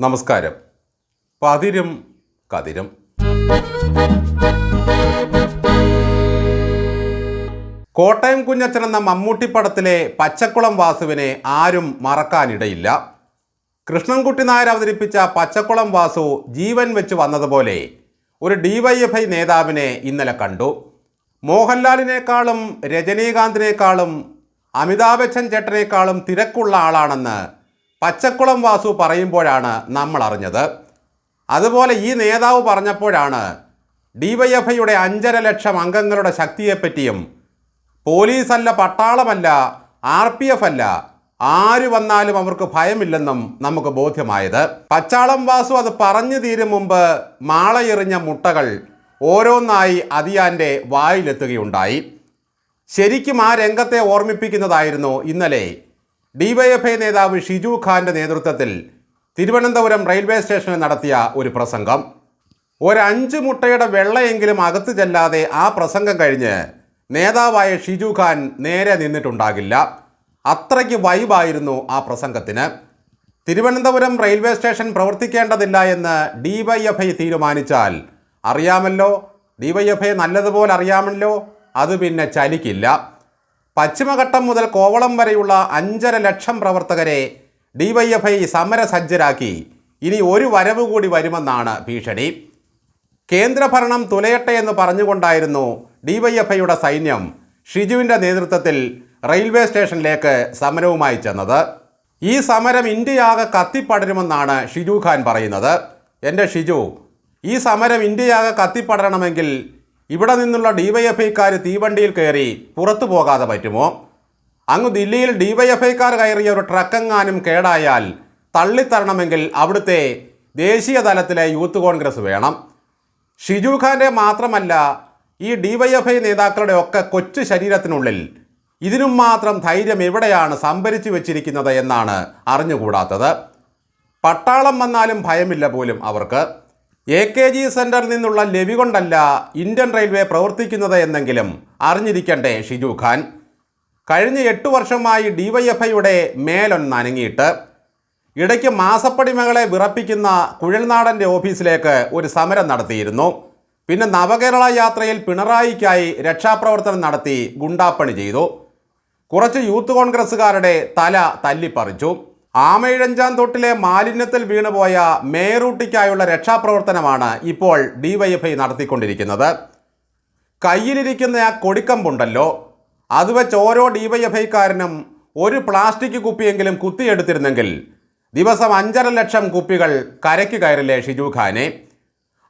നമസ്കാരം. പതിരും കതിരും. കോട്ടയം കുഞ്ഞച്ചൻ എന്ന മമ്മൂട്ടി പടത്തിലെ പച്ചക്കുളം വാസുവിനെ ആരും മറക്കാനിടയില്ല. കൃഷ്ണൻകുട്ടി നായർ അവതരിപ്പിച്ച പച്ചക്കുളം വാസു ജീവൻ വെച്ച് വന്നതുപോലെ ഒരു ഡിവൈഎഫ്ഐ നേതാവിനെ ഇന്നലെ കണ്ടു. മോഹൻലാലിനേക്കാളും രജനീകാന്തിനേക്കാളും അമിതാഭ് ബച്ചൻ ചേട്ടനേക്കാളും തിരക്കുള്ള ആളാണെന്ന് പച്ചക്കുളം വാസു പറയുമ്പോഴാണ് നമ്മൾ അറിഞ്ഞത്. അതുപോലെ ഈ നേതാവ് പറഞ്ഞപ്പോഴാണ് ഡിവൈഎഫ്ഐയുടെ അഞ്ചര ലക്ഷം അംഗങ്ങളുടെ ശക്തിയെപ്പറ്റിയും പോലീസല്ല പട്ടാളമല്ല ആർ പി എഫ് അല്ല ആര് വന്നാലും അവർക്ക് ഭയമില്ലെന്നും നമുക്ക് ബോധ്യമായത്. പച്ചാളം വാസു അത് പറഞ്ഞു തീരും മുമ്പ് മാളയെറിഞ്ഞ മുട്ടകൾ ഓരോന്നായി അതിയാന്റെ വായിലെത്തുകയുണ്ടായി. ശരിക്കും ആ രംഗത്തെ ഓർമ്മിപ്പിക്കുന്നതായിരുന്നു ഇന്നലെ ഡിവൈഎഫ്ഐ നേതാവ് ഷിജു ഖാന്റെ നേതൃത്വത്തിൽ തിരുവനന്തപുരം റെയിൽവേ സ്റ്റേഷനിൽ നടത്തിയ ഒരു പ്രസംഗം. ഒരഞ്ച് മുട്ടയുടെ വെള്ളയെങ്കിലും അകത്ത് ചെല്ലാതെ ആ പ്രസംഗം കഴിഞ്ഞ് നേതാവായ ഷിജു ഖാൻ നേരെ നിന്നിട്ടുണ്ടാകില്ല. അത്രയ്ക്ക് വൈബായിരുന്നു ആ പ്രസംഗത്തിന്. തിരുവനന്തപുരം റെയിൽവേ സ്റ്റേഷൻ പ്രവർത്തിക്കേണ്ടതില്ല എന്ന് ഡിവൈഎഫ്ഐ തീരുമാനിച്ചാൽ അറിയാമല്ലോ. ഡിവൈഎഫ്ഐ നല്ലതുപോലെ അറിയാമല്ലോ. അത് പിന്നെ ചലിക്കില്ല. പശ്ചിമഘട്ടം മുതൽ കോവളം വരെയുള്ള അഞ്ചര ലക്ഷം പ്രവർത്തകരെ ഡിവൈഎഫ്ഐ സമരസജ്ജരാക്കി. ഇനി ഒരു വരവ് കൂടി വരുമെന്നാണ് ഭീഷണി. കേന്ദ്രഭരണം തുലയട്ടെ എന്ന് പറഞ്ഞുകൊണ്ടായിരുന്നു ഡിവൈഎഫ്ഐയുടെ സൈന്യം ഷിജുവിന്റെ നേതൃത്വത്തിൽ റെയിൽവേ സ്റ്റേഷനിലേക്ക് സമരവുമായി ചെന്നത്. ഈ സമരം ഇന്ത്യയാകെ കത്തിപ്പടരുമെന്നാണ് ഷിജു ഖാൻ പറയുന്നത്. എന്റെ ഷിജു ഈ സമരം ഇന്ത്യയാകെ കത്തിപ്പടരണമെങ്കിൽ ഇവിടെ നിന്നുള്ള ഡിവൈഎഫ്ഐക്കാർ തീവണ്ടിയിൽ കയറി പുറത്തു പോകാതെ പറ്റുമോ? അങ്ങ് ദില്ലിയിൽ ഡിവൈഎഫ്ഐക്കാർ കയറിയ ഒരു ട്രക്കെങ്ങാനും കേടായാൽ തള്ളിത്തരണമെങ്കിൽ അവിടുത്തെ ദേശീയ തലത്തിലെ യൂത്ത് കോൺഗ്രസ് വേണം. ഷിജു ഖാന്റെ മാത്രമല്ല ഈ ഡിവൈഎഫ്ഐ നേതാക്കളുടെ ഒക്കെ കൊച്ചു ശരീരത്തിനുള്ളിൽ ഇതിനും മാത്രം ധൈര്യം എവിടെയാണ് സംഭരിച്ചു വെച്ചിരിക്കുന്നത് എന്നാണ് അറിഞ്ഞുകൂടാത്തത്. പട്ടാളം വന്നാലും ഭയമില്ല പോലും അവർക്ക്. എ കെ ജി സെന്ററിൽ നിന്നുള്ള ലെവി കൊണ്ടല്ല ഇന്ത്യൻ റെയിൽവേ പ്രവർത്തിക്കുന്നത് എന്നെങ്കിലും അറിഞ്ഞിരിക്കണ്ടേ ഷിജു ഖാൻ. കഴിഞ്ഞ എട്ട് വർഷമായി ഡിവൈഎഫ്ഐയുടെ മേലൊന്നനങ്ങിയിട്ട് ഇടയ്ക്ക് മാസപ്പടിമകളെ വിറപ്പിക്കുന്ന കുഴൽനാടന്റെ ഓഫീസിലേക്ക് ഒരു സമരം നടത്തിയിരുന്നു. പിന്നെ നവകേരള യാത്രയിൽ പിണറായിക്കായി രക്ഷാപ്രവർത്തനം നടത്തി ഗുണ്ടാപ്പണി ചെയ്തു. കുറച്ച് യൂത്ത് കോൺഗ്രസ്സുകാരുടെ തല തല്ലിപ്പറിച്ചു. ആമയിഴഞ്ചാൻ തൊട്ടിലെ മാലിന്യത്തിൽ വീണുപോയ മേറൂട്ടിക്കായുള്ള രക്ഷാപ്രവർത്തനമാണ് ഇപ്പോൾ ഡിവൈഎഫ്ഐ നടത്തിക്കൊണ്ടിരിക്കുന്നത്. കയ്യിലിരിക്കുന്ന ആ കൊടിക്കമ്പുണ്ടല്ലോ. അത് വെച്ച് ഓരോ ഡിവൈഎഫ്ഐക്കാരനും ഒരു പ്ലാസ്റ്റിക് കുപ്പിയെങ്കിലും കുത്തിയെടുത്തിരുന്നെങ്കിൽ ദിവസം അഞ്ചര ലക്ഷം കുപ്പികൾ കരയ്ക്ക് കയറില്ലേ ഷിജു ഖാനെ.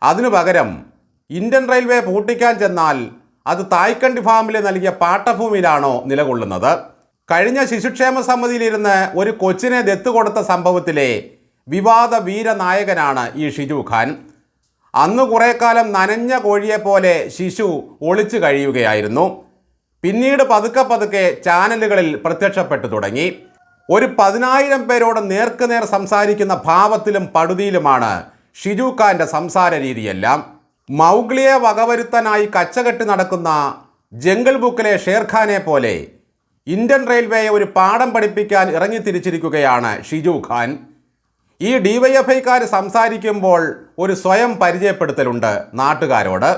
അതിനു പകരം ഇന്ത്യൻ റെയിൽവേ പൂട്ടിക്കാൻ ചെന്നാൽ അത് തായ്ക്കണ്ടി ഫാമിലെ നൽകിയ പാട്ടഭൂമിയിലാണോ നിലകൊള്ളുന്നത്. കഴിഞ്ഞ ശിശുക്ഷേമ സമിതിയിലിരുന്ന് ഒരു കൊച്ചിനെ ദത്ത് കൊടുത്ത സംഭവത്തിലെ വിവാദ വീരനായകനാണ് ഈ ഷിജു ഖാൻ. അന്ന് കുറേ കാലം നനഞ്ഞ കോഴിയെ പോലെ ശിശു ഒളിച്ചു കഴിയുകയായിരുന്നു. പിന്നീട് പതുക്കെ പതുക്കെ ചാനലുകളിൽ പ്രത്യക്ഷപ്പെട്ടു തുടങ്ങി. ഒരു പതിനായിരം പേരോട് നേർക്കുനേർ സംസാരിക്കുന്ന ഭാവത്തിലും പടുതിയിലുമാണ് ഷിജു ഖാന്റെ സംസാര രീതിയെല്ലാം. മൗഗ്ലിയെ വകവരുത്താനായി കച്ചകെട്ടി നടക്കുന്ന ജംഗിൾ ബുക്കിലെ ഷേർഖാനെ പോലെ ഇന്ത്യൻ റെയിൽവേയെ ഒരു പാഠം പഠിപ്പിക്കാൻ ഇറങ്ങിത്തിരിച്ചിരിക്കുകയാണ് ഷിജു ഖാൻ. ഈ ഡിവൈഎഫ്ഐക്കാർ സംസാരിക്കുമ്പോൾ ഒരു സ്വയം പരിചയപ്പെടുത്തലുണ്ട് നാട്ടുകാരോട്.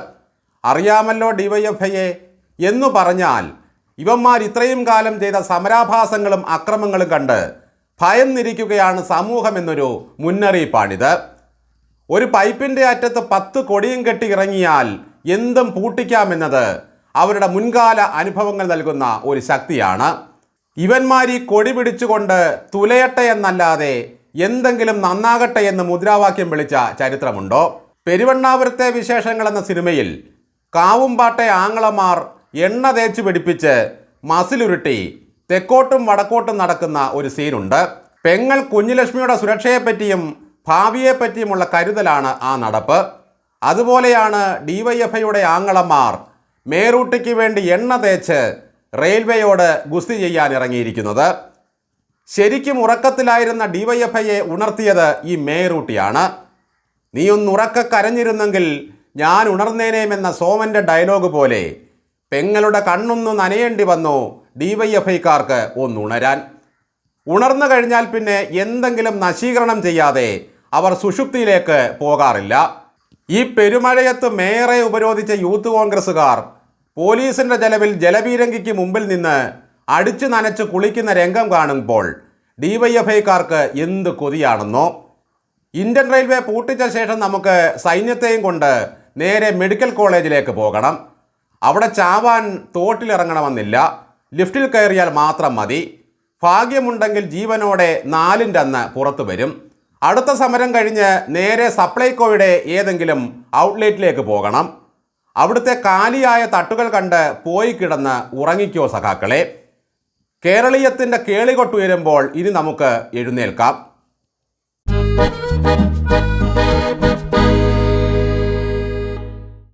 അറിയാമല്ലോ ഡിവൈഎഫ്ഐയെ. എന്നു പറഞ്ഞാൽ ഇവന്മാർ ഇത്രയും കാലം ചെയ്ത സമരാഭാസങ്ങളും അക്രമങ്ങളും കണ്ട് ഭയന്നിരിക്കുകയാണ് സമൂഹം എന്നൊരു മുന്നറിയിപ്പാണിത്. ഒരു പൈപ്പിന്റെ അറ്റത്ത് പത്ത് കൊടിയും കെട്ടി ഇറങ്ങിയാൽ എന്തും പൂട്ടിക്കാമെന്നത് അവരുടെ മുൻകാല അനുഭവങ്ങൾ നൽകുന്ന ഒരു ശക്തിയാണ്. ഇവന്മാർ ഈ കൊടി പിടിച്ചുകൊണ്ട് തുലയട്ടെ എന്നല്ലാതെ എന്തെങ്കിലും നന്നാകട്ടെ എന്ന് മുദ്രാവാക്യം വിളിച്ച ചരിത്രമുണ്ടോ? പെരുവണ്ണാപുരത്തെ വിശേഷങ്ങൾ എന്ന സിനിമയിൽ കാവുംപാട്ടെ ആങ്ങളമാർ എണ്ണ തേച്ച് പിടിപ്പിച്ച് മസിലുരുട്ടി തെക്കോട്ടും വടക്കോട്ടും നടക്കുന്ന ഒരു സീനുണ്ട്. പെങ്ങൾ കുഞ്ഞുലക്ഷ്മിയുടെ സുരക്ഷയെപ്പറ്റിയും ഭാവിയെപ്പറ്റിയുമുള്ള കരുതലാണ് ആ നടപ്പ്. അതുപോലെയാണ് ഡി വൈ എഫ് ഐയുടെ ആങ്ങളമാർ മേറൂട്ടിക്ക് വേണ്ടി എണ്ണ തേച്ച് റെയിൽവേയോട് ഗുസ്തി ചെയ്യാൻ ഇറങ്ങിയിരിക്കുന്നത് ശരിക്കും ഉറക്കത്തിലായിരുന്ന ഡിവൈഎഫ്ഐയെ ഉണർത്തിയത് ഈ മേറൂട്ടിയാണ്. നീ ഒന്ന് ഉറക്ക കരഞ്ഞിരുന്നെങ്കിൽ ഞാൻ ഉണർന്നേനേമെന്ന സോമന്റെ ഡയലോഗ് പോലെ പെങ്ങളുടെ കണ്ണൊന്ന് നനയേണ്ടി വന്നു ഡിവൈഎഫ്ഐക്കാർക്ക് ഒന്ന് ഉണരാൻ ഉണർന്നു കഴിഞ്ഞാൽ പിന്നെ എന്തെങ്കിലും നശീകരണം ചെയ്യാതെ അവർ സുഷുപ്തിയിലേക്ക് പോകാറില്ല. ഈ പെരുമഴയത്ത് മേയറെ ഉപരോധിച്ച യൂത്ത് കോൺഗ്രസ്സുകാർ പോലീസിന്റെ ചെലവിൽ ജലപീരങ്കിക്ക് മുമ്പിൽ നിന്ന് അടിച്ചു നനച്ച് കുളിക്കുന്ന രംഗം കാണുമ്പോൾ ഡിവൈഎഫ്ഐക്കാർക്ക് എന്ത് കൊതിയാണെന്നോ? ഇന്ത്യൻ റെയിൽവേ പൂട്ടിച്ച ശേഷം നമുക്ക് സൈന്യത്തെയും കൊണ്ട് നേരെ മെഡിക്കൽ കോളേജിലേക്ക് പോകണം. അവിടെ ചാവാൻ തോട്ടിലിറങ്ങണമെന്നില്ല. ലിഫ്റ്റിൽ കയറിയാൽ മാത്രം മതി. ഭാഗ്യമുണ്ടെങ്കിൽ ജീവനോടെ നാലിന്റെ അന്ന് പുറത്തു വരും. അടുത്ത സമരം കഴിഞ്ഞ് നേരെ സപ്ലൈകോയുടെ ഏതെങ്കിലും ഔട്ട്ലെറ്റിലേക്ക് പോകണം. അവിടുത്തെ കാലിയായ തട്ടുകൾ കണ്ട് പോയി കിടന്ന് ഉറങ്ങിക്കോ സഖാക്കളെ. കേരളീയത്തിന്റെ കേളികൊട്ടുയരുമ്പോൾ ഇനി നമുക്ക് എഴുന്നേൽക്കാം.